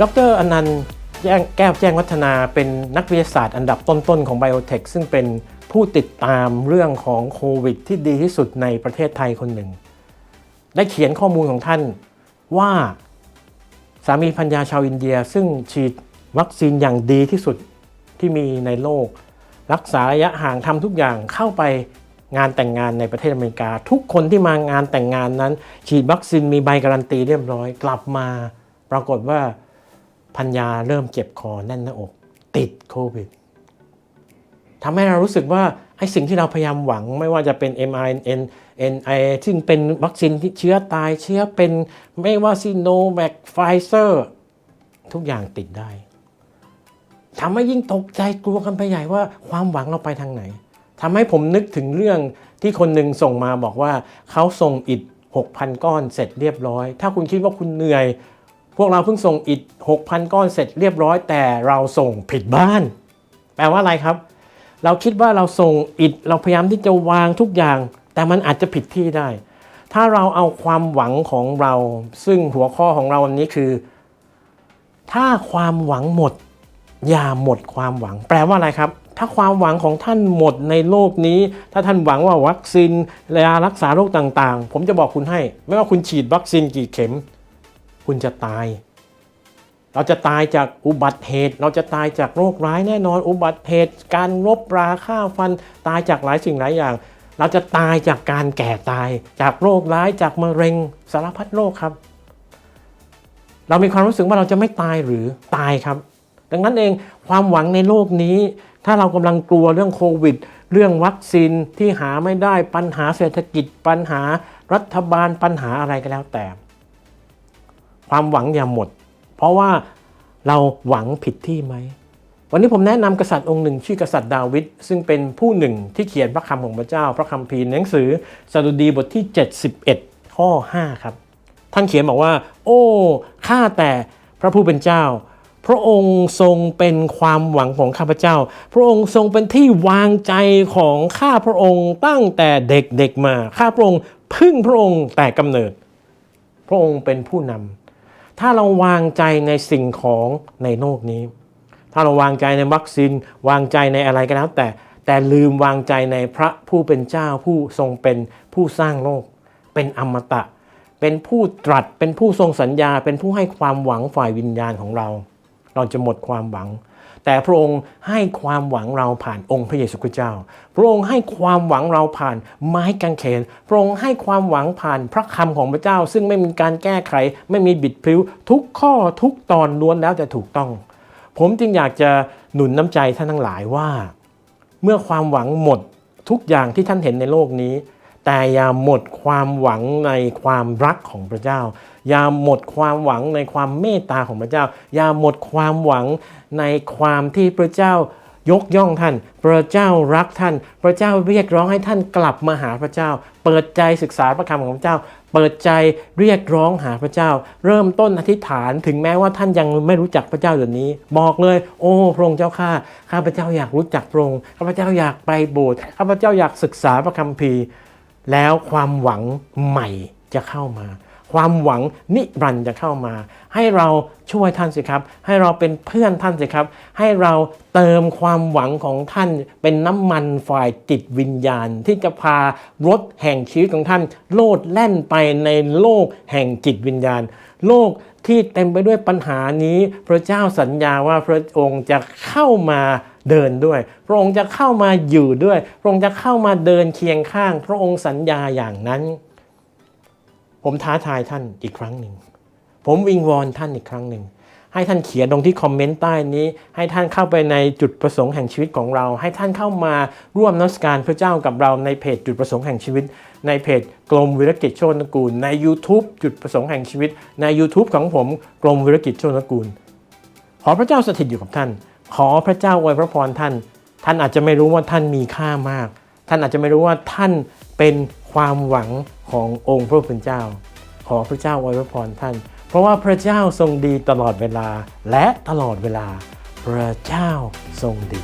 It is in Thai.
ดรอนันต์แจ้งแก้วแจ้งวัฒนาเป็นนักวิทยาศาสตร์อันดับต้นๆของไบโอเทคซึ่งเป็นผู้ติดตามเรื่องของโควิด ที่ดีที่สุดในประเทศไทยคนหนึ่ง ได้เขียนข้อมูลของท่านว่าสามีพัญญาชาวอินเดีย ซึ่งฉีดวัคซีนอย่างดีที่สุดที่มีในโลก รักษาระยะห่างทำทุกอย่างเข้าไปงานแต่งงานในประเทศอเมริกา ทุกคนที่มางานแต่งงานนั้น ฉีดวัคซีนมีใบการันตีเรียบร้อย กลับมา ปรากฏว่า พัญญาเริ่มเจ็บคอแน่นหน้าอก ติดโควิดทำให้เรารู้สึกว่าไอ้สิ่งที่เราพยายามหวังไม่ว่าจะเป็น mRNA NI ซึ่งเป็นวัคซีนที่เชื้อตายเชื้อเป็นไม่ว่าซีโนแวคไฟเซอร์ทุกอย่างติดได้ทำให้ยิ่งตกใจกลัวกันไปใหญ่ว่าความหวังเราไปทางไหนทำให้ผมนึกถึงเรื่องที่คนหนึ่งส่งมาบอกว่าเขาส่งอิฐ6,000 ก้อนเสร็จเรียบร้อย ถ้าคุณคิดว่าคุณเหนื่อย พวกเราเพิ่งส่งอิฐ6,000 ก้อนเสร็จเรียบร้อย แต่เราส่งผิดบ้าน แปลว่าอะไรครับ เราคิดว่าเราส่งอิฐเราพยายามที่จะวางทุกอย่าง แต่มันอาจจะผิดที่ได้ ถ้าเราเอาความหวังของเรา ซึ่งหัวข้อของเราวันนี้คือ ถ้าความหวังหมด อย่าหมดความหวัง แปลว่าอะไรครับ ถ้าความหวังของท่านหมดในโลกนี้ ถ้าท่านหวังว่าวัคซีนยารักษาโรคต่างๆ ผมจะบอกคุณให้ ไม่ว่าคุณฉีดวัคซีนกี่เข็ม คุณจะตาย เราจะตายจากอุบัติเหตุ เราจะตายจากโรคร้ายแน่นอน อุบัติเหตุ การรบราฆ่าฟัน ตายจากหลายสิ่งหลายอย่าง เราจะตายจากการแก่ตาย จากโรคร้าย จากมะเร็ง สารพัดโรคครับ เรามีความรู้สึกว่าเราจะไม่ตายหรือตายครับ ดังนั้นเองความหวังในโลกนี้ ถ้าเรากำลังกลัวเรื่องโควิด เรื่องวัคซีนที่หาไม่ได้ ปัญหาเศรษฐกิจ ปัญหารัฐบาล ปัญหาอะไรก็แล้วแต่ ความหวังอย่าหมด เพราะว่าเราหวังผิดที่ไหม วันนี้ผมแนะนำกษัตริย์องค์หนึ่งชื่อกษัตริย์ดาวิดซึ่งเป็นผู้หนึ่งที่เขียนพระคำของพระเจ้า พระคัมภีหนังสือสดุดีบทที่ 71 ข้อ 5 ครับ ท่านเขียนบอกว่า โอ้ข้าแต่พระผู้เป็นเจ้า พระองค์ทรงเป็นความหวังของข้าพเจ้า พระองค์ทรงเป็นที่วางใจของข้าพระองค์ตั้งแต่เด็กๆมาข้าพระองค์พึ่งพระองค์แต่กำเนิด พระองค์เป็นผู้นำ ถ้าเราวางใจในสิ่งของในโลกนี้ ถ้าเราวางใจในวัคซีนวางใจในอะไรก็แล้ว แต่แต่ลืมวางใจในพระผู้เป็นเจ้าผู้ทรงเป็นผู้สร้างโลก เป็นอมตะ เป็นผู้ตรัสเป็นผู้ทรงสัญญา เป็นผู้ให้ความหวังฝ่ายวิญญาณของเรา เราจะหมดความหวัง แต่พระองค์ให้ความหวังเราผ่านองค์พระเยซูคริสต์เจ้า พระองค์ให้ความหวังเราผ่านไม้กางเขน พระองค์ให้ความหวังผ่านพระคำของพระเจ้า ซึ่งไม่มีการแก้ไข ไม่มีบิดพลิ้ว ทุกข้อทุกตอนล้วนแล้วแต่ถูกต้อง ผมจึงอยากจะหนุนน้ำใจท่านทั้งหลายว่า เมื่อความหวังหมดทุกอย่างที่ท่านเห็นในโลกนี้ แต่อย่าหมดความหวังในความรักของพระเจ้า อย่าหมดความหวังในความเมตตาของพระเจ้า อย่าหมดความหวังในความที่พระเจ้ายกย่องท่าน พระเจ้ารักท่าน พระเจ้าเรียกร้องให้ท่านกลับมาหาพระเจ้า เปิดใจศึกษาพระคำของพระเจ้า เปิดใจเรียกร้องหาพระเจ้า เริ่มต้นอธิษฐานถึงแม้ว่าท่านยังไม่รู้จักพระเจ้าเดี๋ยวนี้ บอกเลย โอ้พระองค์เจ้าข้าข้าพระเจ้าอยากรู้จักพระองค์ข้าพระเจ้าอยากไปโบสถ์ข้าพระเจ้าอยากศึกษาพระคัมภีร์ แล้วความหวังใหม่จะเข้ามา ความหวังนิรันดร์จะเข้ามา ให้เราช่วยท่านสิครับ ให้เราเป็นเพื่อนท่านสิครับ ให้เราเติมความหวังของท่าน เป็นน้ำมันฝ่ายจิตวิญญาณ ที่จะพารถแห่งชีวิตของท่าน โลดแล่นไปในโลกแห่งจิตวิญญาณ โลกที่เต็มไปด้วยปัญหานี้ พระเจ้าสัญญาว่าพระองค์จะเข้ามาเดินด้วย พระองค์จะเข้ามาอยู่ด้วย พระองค์จะเข้ามาเดินเคียงข้าง พระองค์สัญญาอย่างนั้น ผมท้าทายท่านอีกครั้งหนึ่ง ผมวิงวอนท่านอีกครั้งหนึ่ง ให้ท่านเขียนตรงที่คอมเมนต์ใต้นี้ ให้ท่านเข้าไปในจุดประสงค์แห่งชีวิตของเรา ให้ท่านเข้ามาร่วมนมัสการพระเจ้ากับเราในเพจจุดประสงค์แห่งชีวิต ในเพจกรมวิรกิจโชนกูล ใน YouTube จุดประสงค์แห่งชีวิต ใน YouTube ของผมกรมวิรกิจโชนกูล ขอพระเจ้าสถิตอยู่กับท่าน ขอพระเจ้าอวยพระพรท่าน ท่านอาจจะไม่รู้ว่าท่านมีค่ามาก ท่านอาจจะไม่รู้ว่าท่านเป็น ความหวังขององค์พระผู้เป็นเจ้า ขอพระเจ้าอวยพระพรท่าน เพราะว่าพระเจ้าทรงดีตลอดเวลาและตลอดเวลา พระเจ้าทรงดี